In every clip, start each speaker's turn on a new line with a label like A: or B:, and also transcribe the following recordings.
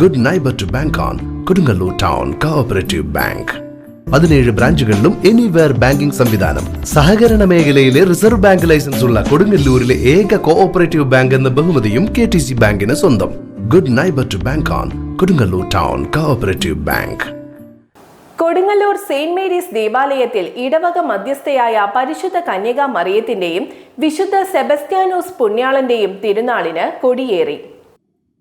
A: Good neighbour to bank on Kodungallur town cooperative bank പതിനേഴ് ബ്രാഞ്ചുകളിലും anywhere banking സംവിധാനം. സഹകരണ മേഖലയിലെ റിസർവ് ബാങ്ക് ലൈസൻസ് ഉള്ള കൊടുങ്ങല്ലൂരിലെ ഏക കോഓപ്പറേറ്റീവ് ബാങ്ക് എന്ന ബഹുമതിയും കെ ടി സി ബാങ്കിന് സ്വന്തം. Good neighbour to bank on Kodungallur town cooperative bank
B: Kodungallur Saint Mary's ദേവാലയത്തിൽ ഇടവക മധ്യസ്ഥയായ പരിശുദ്ധ കന്യക മറിയത്തിന്റെയും വിശുദ്ധ സെബസ്ത്യാനോസ് പുണ്യാളന്റെയും തിരുനാളിന് കൊടിയേറി.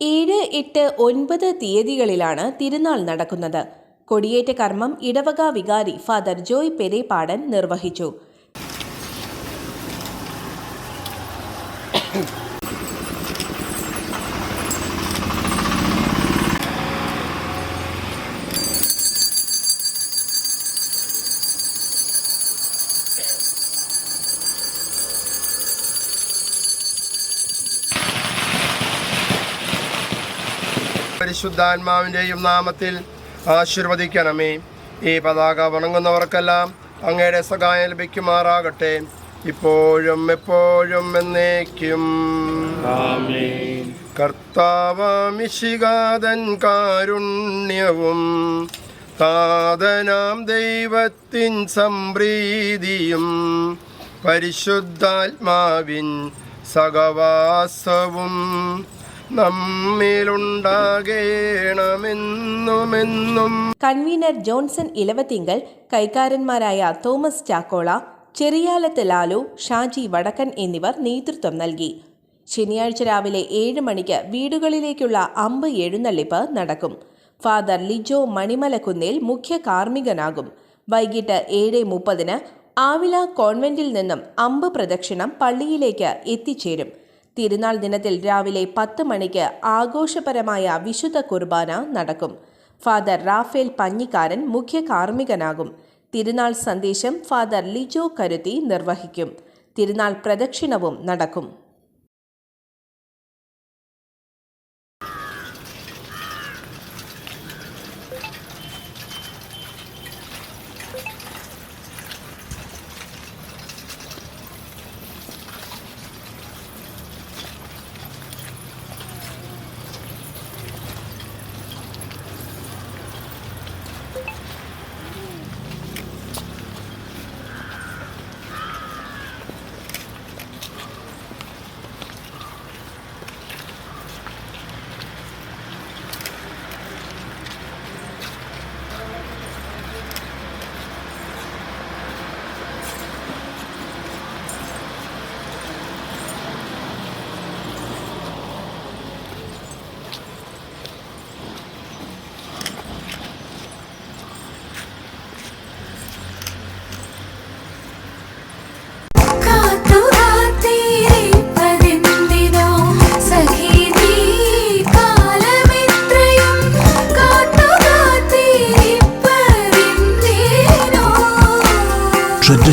B: ഏഴ് എട്ട് ഒൻപത് തീയതികളിലാണ് തിരുനാൾ നടക്കുന്നത്. കൊടിയേറ്റ കർമ്മം ഇടവക വികാരി ഫാദർ ജോയ് പെരേപാടൻ നിർവഹിച്ചു.
C: പരിശുദ്ധാത്മാവിന്റെയും നാമത്തിൽ ആശീർവദിക്കണമേ. ഈ പതാക വണങ്ങുന്നവർക്കെല്ലാം അങ്ങയുടെ സഹായം ലഭിക്കുമാറാകട്ടെ. ഇപ്പോഴും എപ്പോഴും എന്നേക്കും. കർത്താവാമിഷികാതൻ കാരുണ്യവും താതനാം ദൈവത്തിൻ സംപ്രീതിയും പരിശുദ്ധാത്മാവിൻ സഹവാസവും. നമ്മിലുണ്ടാകേണമെന്നുമെന്നും
B: കൺവീനർ ജോൺസൺ ഇലവത്തിങ്കൽ കൈക്കാരന്മാരായ തോമസ് ചാക്കോള ചെറിയാലത്ത് ലാലു ഷാജി വടക്കൻ എന്നിവർ നേതൃത്വം നൽകി. ശനിയാഴ്ച രാവിലെ ഏഴ് മണിക്ക് വീടുകളിലേക്കുള്ള അമ്പ് എഴുന്നള്ളിപ്പ് നടക്കും. ഫാദർ ലിജോ മണിമലക്കുന്നിൽ മുഖ്യ കാർമ്മികനാകും. വൈകിട്ട് ഏഴ് മുപ്പതിന് ആവില കോൺവെന്റിൽ നിന്നും അമ്പ് പ്രദക്ഷിണം പള്ളിയിലേക്ക് എത്തിച്ചേരും. തിരുനാൾ ദിനത്തിൽ രാവിലെ പത്ത് മണിക്ക് ആഘോഷപരമായ വിശുദ്ധ കുർബാന നടക്കും. ഫാദർ റാഫേൽ പഞ്ഞിക്കാരൻ മുഖ്യ കാർമ്മികനാകും. തിരുനാൾ സന്ദേശം ഫാദർ ലിജോ കരുതി നിർവഹിക്കും. തിരുനാൾ പ്രദക്ഷിണവും നടക്കും.